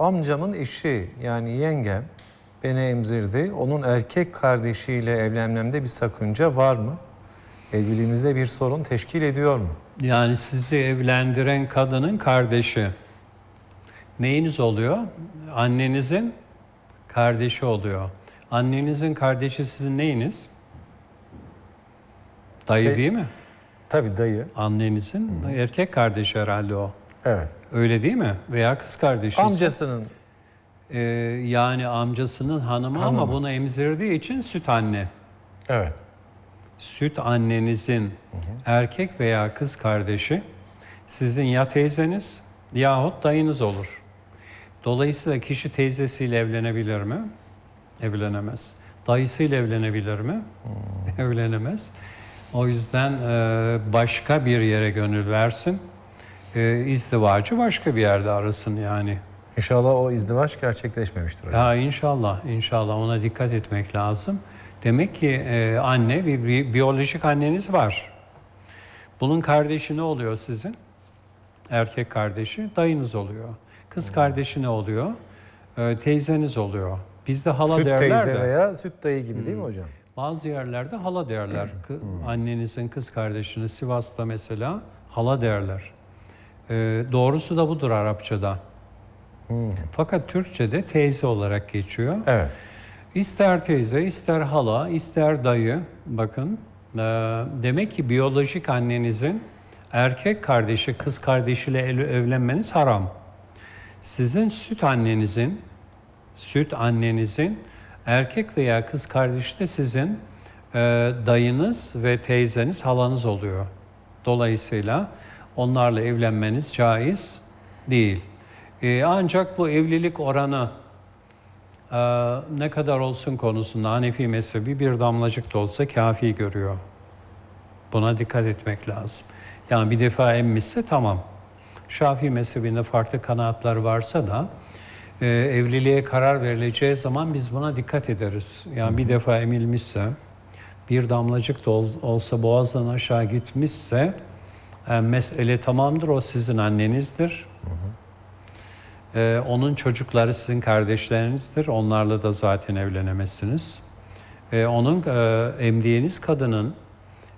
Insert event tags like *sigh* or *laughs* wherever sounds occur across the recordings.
amcamın eşi yani yengem beni emzirdi. Onun erkek kardeşiyle evlenmemde bir sakınca var mı? Evliliğimizde bir sorun teşkil ediyor mu? Yani sizi evlendiren kadının kardeşi. Neyiniz oluyor? Annenizin kardeşi oluyor. Annenizin kardeşi sizin neyiniz? Dayı Te- değil mi? Tabii dayı. Annenizin erkek kardeşi herhalde o. Evet. Öyle değil mi? Veya kız kardeşi. Amcasının Ee, yani amcasının hanımı, ama Hanımı. bunu emzirdiği için süt anne. evet. Süt annenizin erkek veya kız kardeşi sizin ya teyzeniz yahut dayınız olur. Dolayısıyla kişi teyzesiyle evlenebilir mi? Evlenemez. Dayısıyla evlenebilir mi? *laughs* Evlenemez. O yüzden e, başka bir yere gönül versin. E, izdivacı başka bir yerde arasın yani. İnşallah o izdivaç gerçekleşmemiştir. hocam. Ya inşallah, inşallah ona dikkat etmek lazım. Demek ki e, anne, bir, bir biyolojik anneniz var. Bunun kardeşi ne oluyor sizin? Erkek kardeşi, dayınız oluyor. Kız kardeşi ne oluyor? E, teyzeniz oluyor. Bizde hala süt derler teyze de. veya süt dayı gibi değil mi hocam? Bazı yerlerde hala derler. *clears throat* Kı- Annenizin kız kardeşini Sivas'ta mesela hala derler. E, doğrusu da budur Arapçada. Fakat Türkçe'de teyze olarak geçiyor. Evet. İster teyze, ister hala, ister dayı. Bakın, e, demek ki biyolojik annenizin erkek kardeşi, kız kardeşiyle evlenmeniz haram. Sizin süt annenizin, süt annenizin erkek veya kız kardeşi de sizin e, dayınız ve teyzeniz, halanız oluyor. Dolayısıyla onlarla evlenmeniz caiz değil. E, ancak bu evlilik oranı ee, ne kadar olsun konusunda Hanefi mezhebi bir damlacık da olsa kafi görüyor. Buna dikkat etmek lazım. Yani bir defa emmişse tamam. Şafii mezhebinde farklı kanaatler varsa da e, evliliğe karar verileceği zaman biz buna dikkat ederiz. Yani bir defa emilmişse, bir damlacık da ol- olsa boğazdan aşağı gitmişse e, mesele tamamdır. O sizin annenizdir. Ee, onun çocukları sizin kardeşlerinizdir. Onlarla da zaten evlenemezsiniz. Ee, onun e, emdiğiniz kadının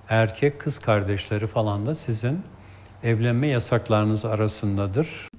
erkek kız kardeşleri falan da sizin evlenme yasaklarınız arasındadır.